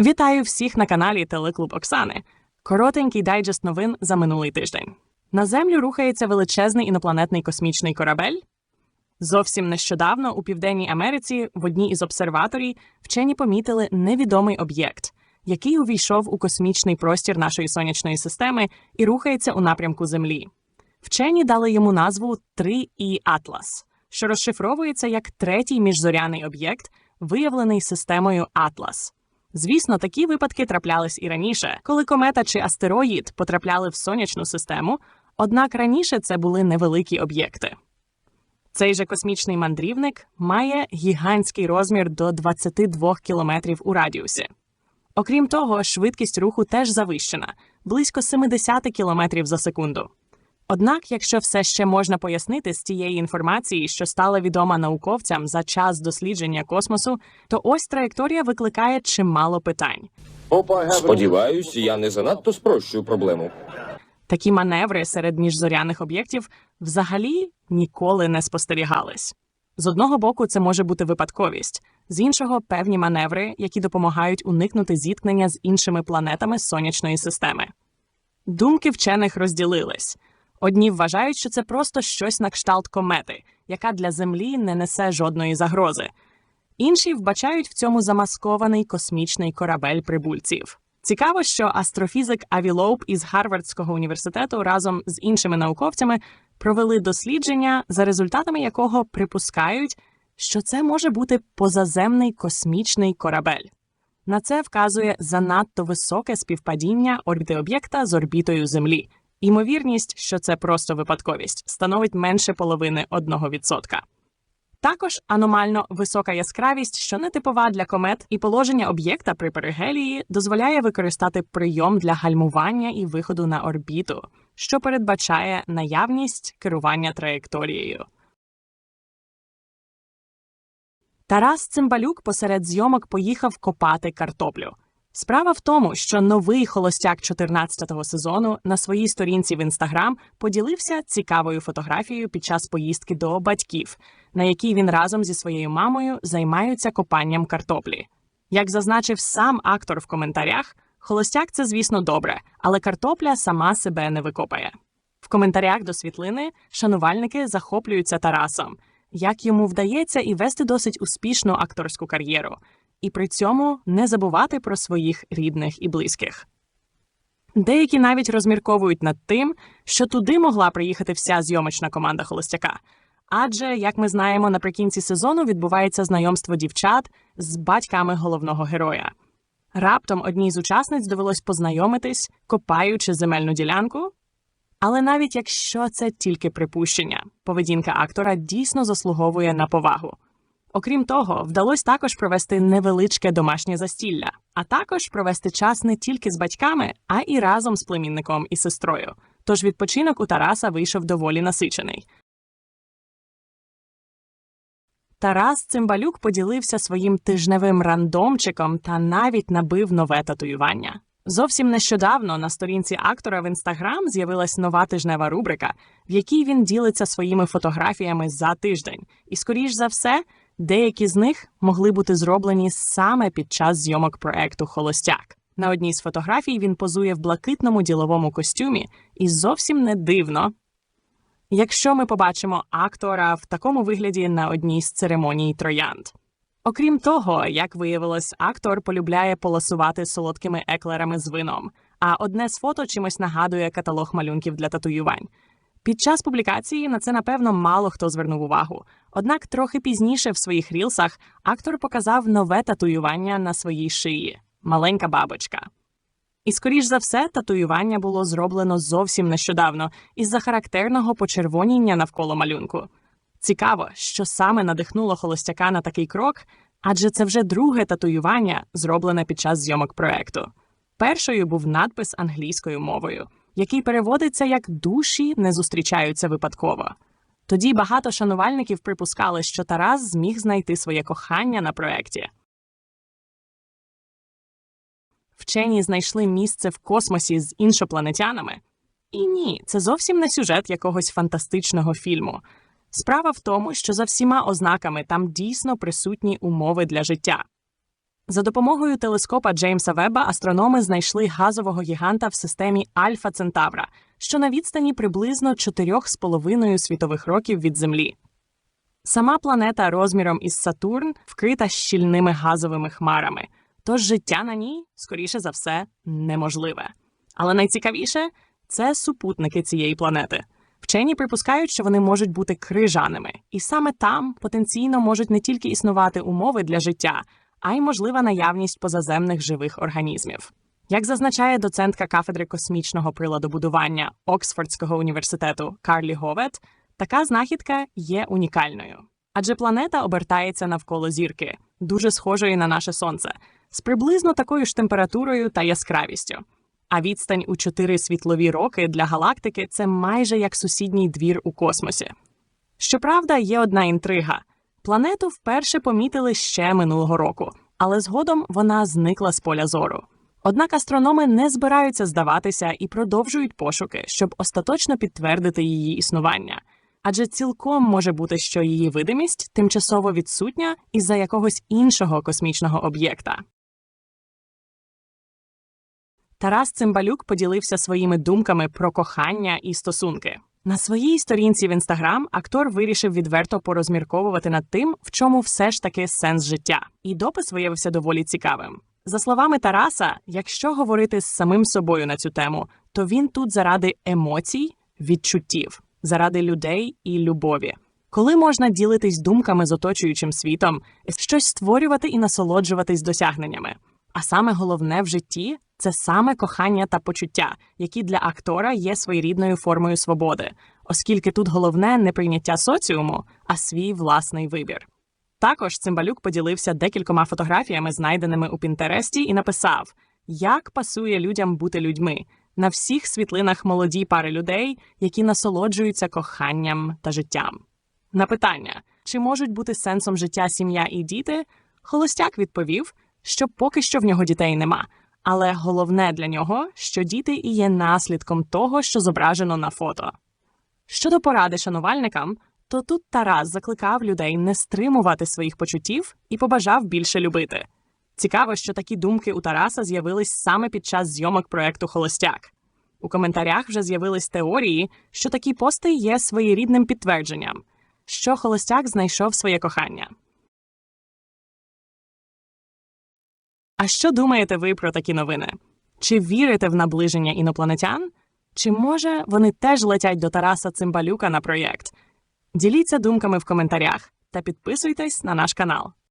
Вітаю всіх на каналі Телеклуб Оксани. Коротенький дайджест новин за минулий тиждень. На землю рухається величезний інопланетний космічний корабель. Зовсім нещодавно у Південній Америці в одній із обсерваторій вчені помітили невідомий об'єкт, який увійшов у космічний простір нашої сонячної системи і рухається у напрямку Землі. Вчені дали йому назву 3І Атлас, що розшифровується як третій міжзоряний об'єкт, виявлений системою Атлас. Звісно, такі випадки траплялись і раніше, коли комета чи астероїд потрапляли в сонячну систему, однак раніше це були невеликі об'єкти. Цей же космічний мандрівник має гігантський розмір до 22 кілометрів у радіусі. Окрім того, швидкість руху теж завищена близько 70 кілометрів за секунду. Однак, якщо все ще можна пояснити з тієї інформації, що стала відома науковцям за час дослідження космосу, то ось траєкторія викликає чимало питань. Сподіваюсь, я не занадто спрощую проблему. Такі маневри серед міжзоряних об'єктів взагалі ніколи не спостерігались. З одного боку, це може бути випадковість, з іншого певні маневри, які допомагають уникнути зіткнення з іншими планетами сонячної системи. Думки вчених розділились. Одні вважають, що це просто щось на кшталт комети, яка для Землі не несе жодної загрози. Інші вбачають в цьому замаскований космічний корабель прибульців. Цікаво, що астрофізик Аві Лоуп із Гарвардського університету разом з іншими науковцями провели дослідження, за результатами якого припускають, що це може бути позаземний космічний корабель. На це вказує занадто високе співпадіння орбіти об'єкта з орбітою Землі. Імовірність, що це просто випадковість, становить менше половини 1%. Також аномально висока яскравість, що не типова для комет, і положення об'єкта при перигелії дозволяє використати прийом для гальмування і виходу на орбіту, що передбачає наявність керування траєкторією. Тарас Цимбалюк посеред зйомок поїхав копати картоплю. Справа в тому, що новий холостяк 14-го сезону на своїй сторінці в інстаграм поділився цікавою фотографією під час поїздки до батьків, на якій він разом зі своєю мамою займаються копанням картоплі. Як зазначив сам актор в коментарях, холостяк це, звісно, добре, але картопля сама себе не викопає. В коментарях до світлини шанувальники захоплюються Тарасом, як йому вдається і вести досить успішну акторську кар'єру, і при цьому не забувати про своїх рідних і близьких. Деякі навіть розмірковують над тим, що туди могла приїхати вся зйомочна команда Холостяка. Адже, як ми знаємо, наприкінці сезону відбувається знайомство дівчат з батьками головного героя. Раптом одній з учасниць довелось познайомитись, копаючи земельну ділянку. Але навіть якщо це тільки припущення, поведінка актора дійсно заслуговує на повагу. Окрім того, вдалося також провести невеличке домашнє застілля, а також провести час не тільки з батьками, а і разом з племінником і сестрою. Тож відпочинок у Тараса вийшов доволі насичений. Тарас Цимбалюк поділився своїм тижневим рандомчиком та навіть набив нове татуювання. Зовсім нещодавно на сторінці актора в інстаграм з'явилась нова тижнева рубрика, в якій він ділиться своїми фотографіями за тиждень. І, скоріш за все, деякі з них могли бути зроблені саме під час зйомок проекту Холостяк. На одній з фотографій він позує в блакитному діловому костюмі, і зовсім не дивно, якщо ми побачимо актора в такому вигляді на одній з церемоній троянд. Окрім того, як виявилось, актор полюбляє полосувати солодкими еклерами з вином, а одне з фото чимось нагадує каталог малюнків для татуювань. Під час публікації на це, напевно, мало хто звернув увагу. Однак трохи пізніше в своїх рілсах актор показав нове татуювання на своїй шиї маленька бабочка. І, скоріш за все, татуювання було зроблено зовсім нещодавно із-за характерного почервоніння навколо малюнку. Цікаво, що саме надихнуло холостяка на такий крок, адже це вже друге татуювання, зроблене під час зйомок проекту. Першою був надпис англійською мовою, який переводиться як душі не зустрічаються випадково. Тоді багато шанувальників припускали, що Тарас зміг знайти своє кохання на проекті. Вчені знайшли місце в космосі з іншопланетянами. І ні, це зовсім не сюжет якогось фантастичного фільму. Справа в тому, що за всіма ознаками там дійсно присутні умови для життя. За допомогою телескопа Джеймса Веба астрономи знайшли газового гіганта в системі Альфа Центавра, що на відстані приблизно 4,5 світових років від Землі. Сама планета розміром із Сатурн вкрита щільними газовими хмарами, тож життя на ній, скоріше за все, неможливе. Але найцікавіше це супутники цієї планети. Вчені припускають, що вони можуть бути крижаними, і саме там потенційно можуть не тільки існувати умови для життя, а й можлива наявність позаземних живих організмів. Як зазначає доцентка кафедри космічного приладобудування Оксфордського університету Карлі Говет, така знахідка є унікальною. Адже планета обертається навколо зірки, дуже схожої на наше сонце, з приблизно такою ж температурою та яскравістю. А відстань у 4 світлові роки для галактики це майже як сусідній двір у космосі. Щоправда, є одна інтрига. Планету вперше помітили ще минулого року, але згодом вона зникла з поля зору. Однак астрономи не збираються здаватися і продовжують пошуки, щоб остаточно підтвердити її існування. Адже цілком може бути, що її видимість тимчасово відсутня із-за якогось іншого космічного об'єкта. Тарас Цимбалюк поділився своїми думками про кохання і стосунки. На своїй сторінці в інстаграм актор вирішив відверто порозмірковувати над тим, в чому все ж таки сенс життя, і допис виявився доволі цікавим. За словами Тараса, якщо говорити з самим собою на цю тему, то він тут заради емоцій, відчуттів, заради людей і любові. Коли можна ділитись думками з оточуючим світом, щось створювати і насолоджуватись досягненнями. А саме головне в житті це саме кохання та почуття, які для актора є своєрідною формою свободи, оскільки тут головне не прийняття соціуму, а свій власний вибір. Також Цимбалюк поділився декількома фотографіями, знайденими у Пінтересті, і написав: як пасує людям бути людьми на всіх світлинах молоді пари людей, які насолоджуються коханням та життям. На питання, чи можуть бути сенсом життя сім'я і діти, Холостяк відповів, що поки що в нього дітей нема. Але головне для нього, що діти і є наслідком того, що зображено на фото. Щодо поради шанувальникам, то тут Тарас закликав людей не стримувати своїх почуттів і побажав більше любити. Цікаво, що такі думки у Тараса з'явились саме під час зйомок проекту Холостяк. У коментарях вже з'явились теорії, що такі пости є своєрідним підтвердженням, що Холостяк знайшов своє кохання. А що думаєте ви про такі новини? Чи вірите в наближення інопланетян? Чи може вони теж летять до Тараса Цимбалюка на проєкт? Діліться думками в коментарях та підписуйтесь на наш канал.